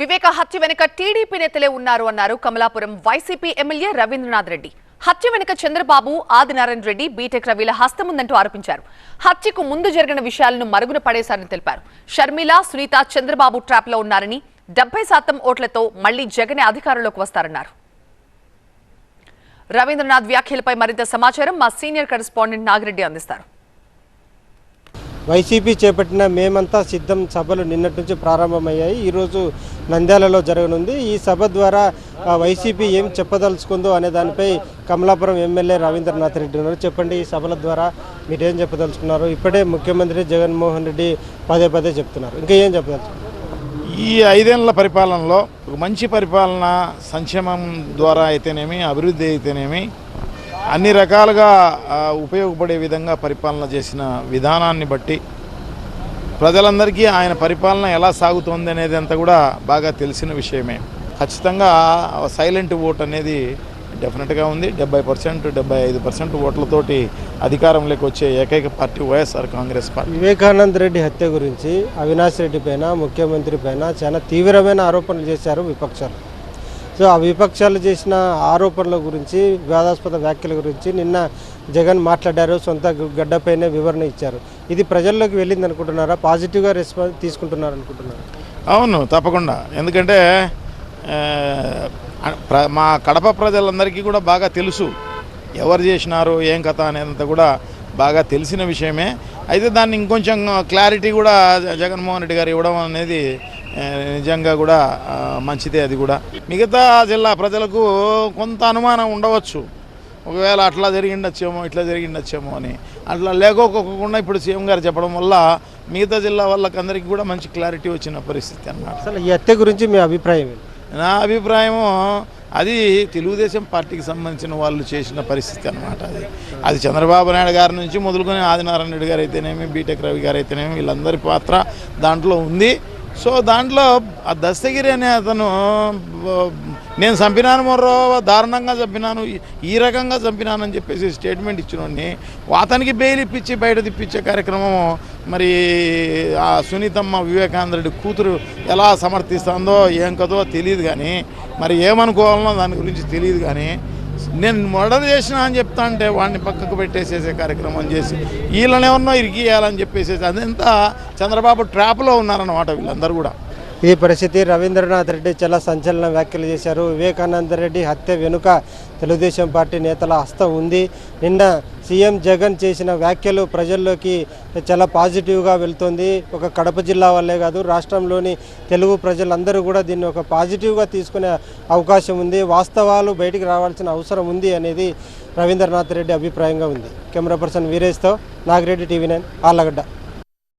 వివేక హత్య వెనుక టీడీపీ నేతలే ఉన్నారు అన్నారు కమలాపురం వైసీపీ ఎమ్మెల్యే రవీంద్రనాథ్ రెడ్డి. హత్య వెనుక చంద్రబాబు ఆదినారాయణ రెడ్డి బీటెక్ రవిల హస్తముందంటూ ఆరోపించారు. హత్యకు ముందు జరిగిన విషయాలను మరుగున పడేశారని తెలిపారు. షర్మిల సునీత చంద్రబాబు ట్రాప్లో ఉన్నారని డెబ్బై శాతం ఓట్లతో మళ్ళీ జగనే అధికారంలోకి వస్తారన్నారు. రవీంద్రనాథ్ వ్యాఖ్యలపై మరింత సమాచారం మా సీనియర్ కరెస్పాండెంట్ నాగిరెడ్డి అందిస్తారు. వైసీపీ చేపట్టిన మేమంతా సిద్ధం సభలు నిన్నటి నుంచి ప్రారంభమయ్యాయి. ఈరోజు నంద్యాలలో జరగనుంది. ఈ సభ ద్వారా వైసీపీ ఏం చెప్పదలుచుకుందో అనే దానిపై కమలాపురం ఎమ్మెల్యే రవీంద్రనాథ్ రెడ్డి ఉన్నారు. చెప్పండి ఈ సభల ద్వారా మీరేం చెప్పదలుచుకున్నారు? ఇప్పుడే ముఖ్యమంత్రి జగన్మోహన్ రెడ్డి పదే పదే చెప్తున్నారు. ఇంకా ఏం చెప్పదలుచుకున్నారు? ఈ ఐదేళ్ళ పరిపాలనలో ఒక మంచి పరిపాలన సంక్షేమం ద్వారా అయితేనేమి అభివృద్ధి అయితేనేమి అన్ని రకాలుగా ఉపయోగపడే విధంగా పరిపాలన చేసిన విధానాన్ని బట్టి ప్రజలందరికీ ఆయన పరిపాలన ఎలా సాగుతోంది అనేది అంతా కూడా బాగా తెలిసిన విషయమే. ఖచ్చితంగా సైలెంట్ ఓట్ అనేది డెఫినెట్గా ఉంది. డెబ్బై పర్సెంట్ డెబ్బై ఐదు పర్సెంట్ ఓట్లతోటి అధికారంలోకి వచ్చే ఏకైక party YSR Congress party. Vivekananda Reddy హత్య గురించి అవినాష్ రెడ్డి పైన ముఖ్యమంత్రి పైన చాలా తీవ్రమైన ఆరోపణలు చేశారు విపక్షాలు. సో ఆ విపక్షాలు చేసిన ఆరోపణల గురించి వివాదాస్పద వ్యాఖ్యల గురించి నిన్న జగన్ మాట్లాడారు సొంత గడ్డపైనే వివరణ ఇచ్చారు. ఇది ప్రజల్లోకి వెళ్ళింది అనుకుంటున్నారా పాజిటివ్గా రెస్పాన్స్ తీసుకుంటున్నారు అనుకుంటున్నారు అవును తప్పకుండా. ఎందుకంటే ప్ర- మా కడప ప్రజలందరికీ కూడా బాగా తెలుసు. ఎవరు చేసినారు ఏం కథ అనేదంతా కూడా బాగా తెలిసిన విషయమే. అయితే దాన్ని ఇంకొంచెం క్లారిటీ కూడా జగన్మోహన్ రెడ్డి గారు ఇవ్వడం అనేది నిజంగా కూడా మంచిదే అది కూడా. మిగతా జిల్లా ప్రజలకు కొంత అనుమానం ఉండవచ్చు. ఒకవేళ అట్లా జరిగిండొచ్చేమో ఇట్లా జరిగిండొచ్చేమో అని. అట్లా లేకోకుండా ఇప్పుడు సీఎం గారు చెప్పడం వల్ల మిగతా జిల్లా వాళ్ళకి అందరికీ కూడా మంచి క్లారిటీ వచ్చిన పరిస్థితి అన్నమాట. అసలు ఈ హత్య గురించి మీ అభిప్రాయం నా అభిప్రాయము అది తెలుగుదేశం పార్టీకి సంబంధించిన వాళ్ళు చేసిన పరిస్థితి అన్నమాట అది. అది చంద్రబాబు నాయుడు గారి నుంచి మొదలుకొని ఆదినారాయణ రెడ్డి గారు అయితేనేమి బీటెక్ రవి గారు అయితేనేమి వీళ్ళందరి పాత్ర దాంట్లో ఉంది. సో దాంట్లో ఆ దస్తగిరి అనే అతను నేను చంపినాను మొర్రో దారుణంగా చంపినాను ఈ- రకంగా చంపినానని చెప్పేసి స్టేట్మెంట్ ఇచ్చినోడిని అతనికి బెయిల్ ఇప్పించి బయట తిప్పించే కార్యక్రమం మరి ఆ సునీతమ్మ వివేకానందరెడ్డి కూతురు ఎలా సమర్థిస్తుందో ఏం కదో తెలియదు కానీ మరి ఏమనుకోవాలనో దాని గురించి తెలియదు కానీ నేను మర్డర్ చేసిన అని చెప్తా అంటే వాడిని పక్కకు పెట్టేసేసే కార్యక్రమం చేసి వీళ్ళని ఎవరినో ఇరికియాలని చెప్పేసేసి అదంతా చంద్రబాబు ట్రాప్లో ఉన్నారన్నమాట వీళ్ళందరూ కూడా. ఈ పరిస్థితి రవీంద్రనాథ్ రెడ్డి చాలా సంచలన వ్యాఖ్యలు చేశారు. వివేకానంద రెడ్డి హత్య వెనుక తెలుగుదేశం పార్టీ నేతల హస్తం ఉంది. నిన్న సీఎం జగన్ చేసిన వ్యాఖ్యలు ప్రజల్లోకి చాలా పాజిటివ్గా వెళ్తుంది. ఒక కడప జిల్లా వల్లే కాదు రాష్ట్రంలోని తెలుగు ప్రజలందరూ కూడా దీన్ని ఒక పాజిటివ్గా తీసుకునే అవకాశం ఉంది. వాస్తవాలు బయటికి రావాల్సిన అవసరం ఉంది అనేది రవీంద్రనాథ్ రెడ్డి అభిప్రాయంగా ఉంది. కెమెరా పర్సన్ వీరేష్తో నాగిరెడ్డి టీవీ నైన్ ఆళ్ళగడ్డ